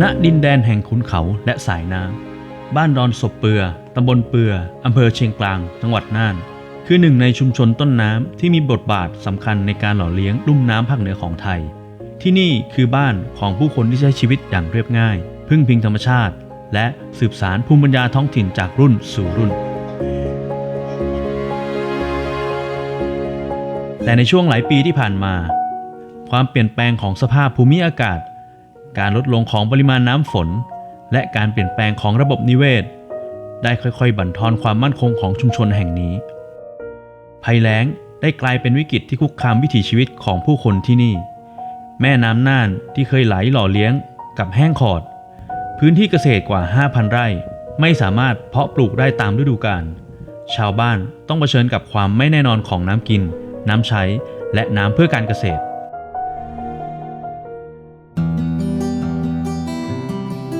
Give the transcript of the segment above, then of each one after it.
ณดินแดนแห่งขุนเขาและสายน้ำ บ้านดอนศพเปือ ตำบลเปือ อำเภอเชียงกลาง จังหวัดน่าน คือหนึ่งในชุมชนต้นน้ำที่มีบทบาทสำคัญในการหล่อเลี้ยงลุ่มน้ำภาคเหนือของไทย ที่นี่คือบ้านของผู้คนที่ใช้ชีวิตอย่างเรียบง่าย พึ่งพิงธรรมชาติ และสืบสารภูมิปัญญาท้องถิ่นจากรุ่นสู่รุ่น แต่ในช่วงหลายปีที่ผ่านมา ความเปลี่ยนแปลงของสภาพภูมิอากาศ การลดลงของปริมาณน้ำฝน และการเปลี่ยนแปลงของระบบนิเวศ ได้ค่อยๆ บั่นทอนความมั่นคงของชุมชนแห่งนี้ ภัยแล้งได้กลายเป็นวิกฤตที่คุกคามวิถีชีวิตของผู้คนที่นี่ แม่น้ำน่านที่เคยไหลหล่อเลี้ยงกับแห้งขอด พื้นที่เกษตรกว่า 5,000 ไร่ไม่สามารถเพาะปลูกได้ตามฤดูกาลชาวบ้านต้องเผชิญกับความไม่แน่นอนของน้ำกิน น้ำใช้ และน้ำเพื่อการเกษตร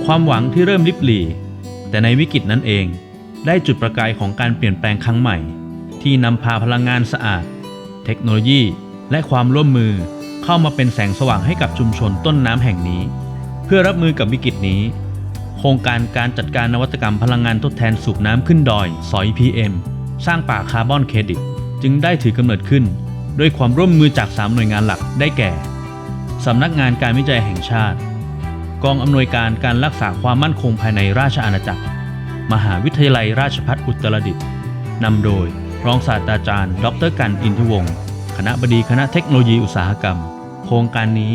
ความหวังที่เริ่มลิบหลีแต่ในวิกฤตนั้นเอง ได้จุดประกายของการเปลี่ยนแปลงครั้งใหม่ ที่นำพาพลังงานสะอาด เทคโนโลยี และความร่วมมือเข้ามาเป็นแสงสว่างให้กับชุมชนต้นน้ำแห่งนี้ เพื่อรับมือกับวิกฤตนี้ โครงการการจัดการนวัตกรรมพลังงานทดแทนสูบน้ำขึ้นดอย สอย PM สร้างป่าคาร์บอนเครดิต จึงได้ถือกำเนิดขึ้น ด้วยความร่วมมือจาก 3 หน่วยงานหลักได้แก่สำนักงานการวิจัยแห่งชาติ กองอำนวยการการรักษาความมั่นคงภายในราชอาณาจักร มหาวิทยาลัยราชภัฏอุตรดิตถ์นำโดยรองศาสตราจารย์ ดรกันอินทวงศ์คณะบดีคณะเทคโนโลยีอุตสาหกรรม โครงการนี้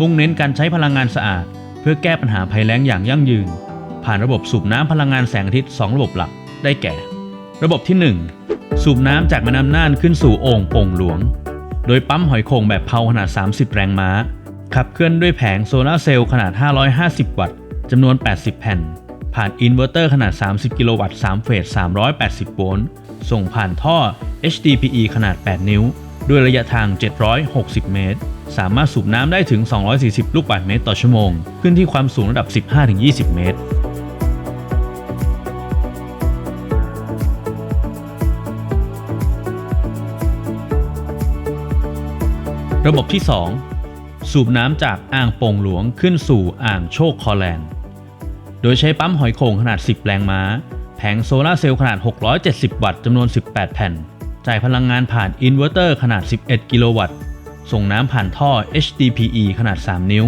มุ่งเน้นการใช้พลังงานสะอาด เพื่อแก้ปัญหาภัยแล้งอย่างยั่งยืน ผ่านระบบสูบน้ำพลังงานแสงอาทิตย์ 2 ระบบหลักได้แก่ ระบบที่ 1 สูบน้ำจากแม่น้ำน่านขึ้นสู่โอ่งโป่งหลวง โดยปั๊มหอยโข่งแบบเพาขนาด 30 แรงม้า ขับเคลื่อนด้วยแผงโซลาเซลล์ขนาด 550 วัตต์จำนวน 80 แผ่น ผ่านอินเวอร์เตอร์ขนาด 30 กิโลวัตต์ 3 เฟส 380 โวลต์ ส่งผ่านท่อ HDPE ขนาด 8 นิ้ว ด้วยระยะทาง 760 เมตร สามารถสูบน้ำได้ถึง 240 ลูกบาศก์เมตรต่อชั่วโมง ขึ้นที่ความสูงระดับ 15-20 เมตร ระบบที่ 2 สูบน้ำจากอ่างโป่งหลวงขึ้นสู่อ่างโชคคอแลนด์ โดยใช้ปั๊มหอยโข่งขนาด 10 แรงม้า แผงโซลาเซลล์ขนาด 670 วัตต์จำนวน 18 แผ่น จ่ายพลังงานผ่านอินเวอร์เตอร์ขนาด 11 กิโลวัตต์ ส่งน้ำผ่านท่อ HDPE ขนาด 3 นิ้ว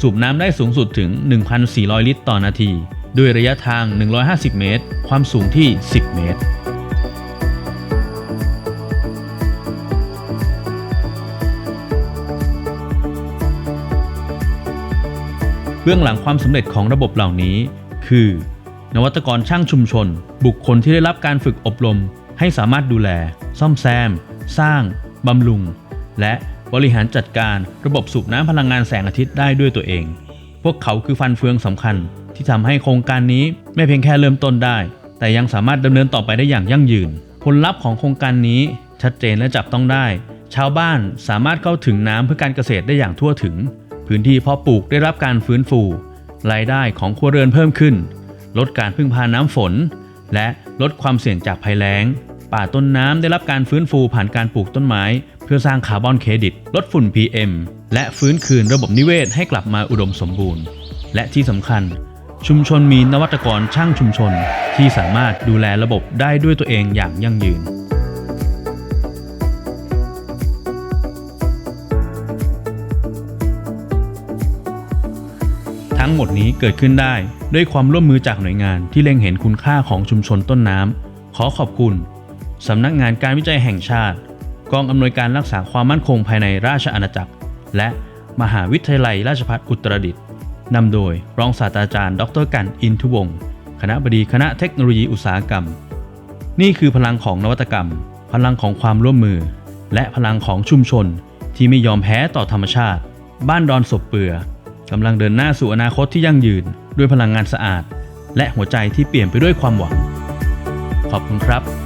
สูบน้ำได้สูงสุดถึง 1,400 ลิตรต่อนาที ด้วยระยะทาง 150 เมตร ความสูงที่ 10 เมตร เบื้องหลังความสำเร็จของระบบเหล่านี้ คือ นวัตกรช่างชุมชน บุคคลที่ได้รับการฝึกอบรม ให้สามารถดูแล ซ่อมแซม สร้าง บำรุง และบริหารจัดการระบบสูบน้ำพลังงานแสงอาทิตย์ได้ด้วยตัวเอง พวกเขาคือฟันเฟืองสำคัญ ที่ทำให้โครงการนี้ไม่เพียงแค่เริ่มต้นได้ แต่ยังสามารถดำเนินต่อไปได้อย่างยั่งยืน ผลลัพธ์ของโครงการนี้ชัดเจนและจับต้องได้ ชาวบ้านสามารถเข้าถึงน้ำเพื่อการเกษตรได้อย่างทั่วถึง พื้นที่เพาะปลูกได้รับการฟื้นฟู รายได้ของครัวเรือนเพิ่มขึ้น ลดการพึ่งพาน้ำฝน และลดความเสี่ยงจากภัยแล้ง ป่าต้นน้ำได้รับการฟื้นฟูผ่านการปลูกต้นไม้ เพื่อสร้างคาร์บอนเครดิต ลดฝุ่น PM และฟื้นคืนระบบนิเวศให้กลับมาอุดมสมบูรณ์ และที่สำคัญ ชุมชนมีนวัตกรช่างชุมชน ที่สามารถดูแลระบบได้ด้วยตัวเองอย่างยั่งยืน งหมดนี้เกิดขึ้นได้ ด้วยความร่วมมือจากหน่วยงานที่เล็งเห็นคุณค่าของชุมชนต้นน้ำขอขอบคุณสำนักงานการวิจัยแห่งชาติ กองอำนวยการรักษาความมั่นคงภายในราชอาณาจักร และมหาวิทยาลัยราชภัฏอุตรดิตถ์นำโดยรองศาสตราจารย์ ดรกันอินทุวงศ์คณะบดีคณะเทคโนโลยีอุตสาหกรรม นี่คือพลังของนวัตกรรม พลังของความร่วมมือ และพลังของชุมชนที่ไม่ยอมแพ้ต่อธรรมชาติ บ้านดอนศพเปือ กำลังเดินหน้าสู่อนาคตที่ยั่งยืน ด้วยพลังงานสะอาด และหัวใจที่เปลี่ยนไปด้วยความหวัง ขอบคุณครับ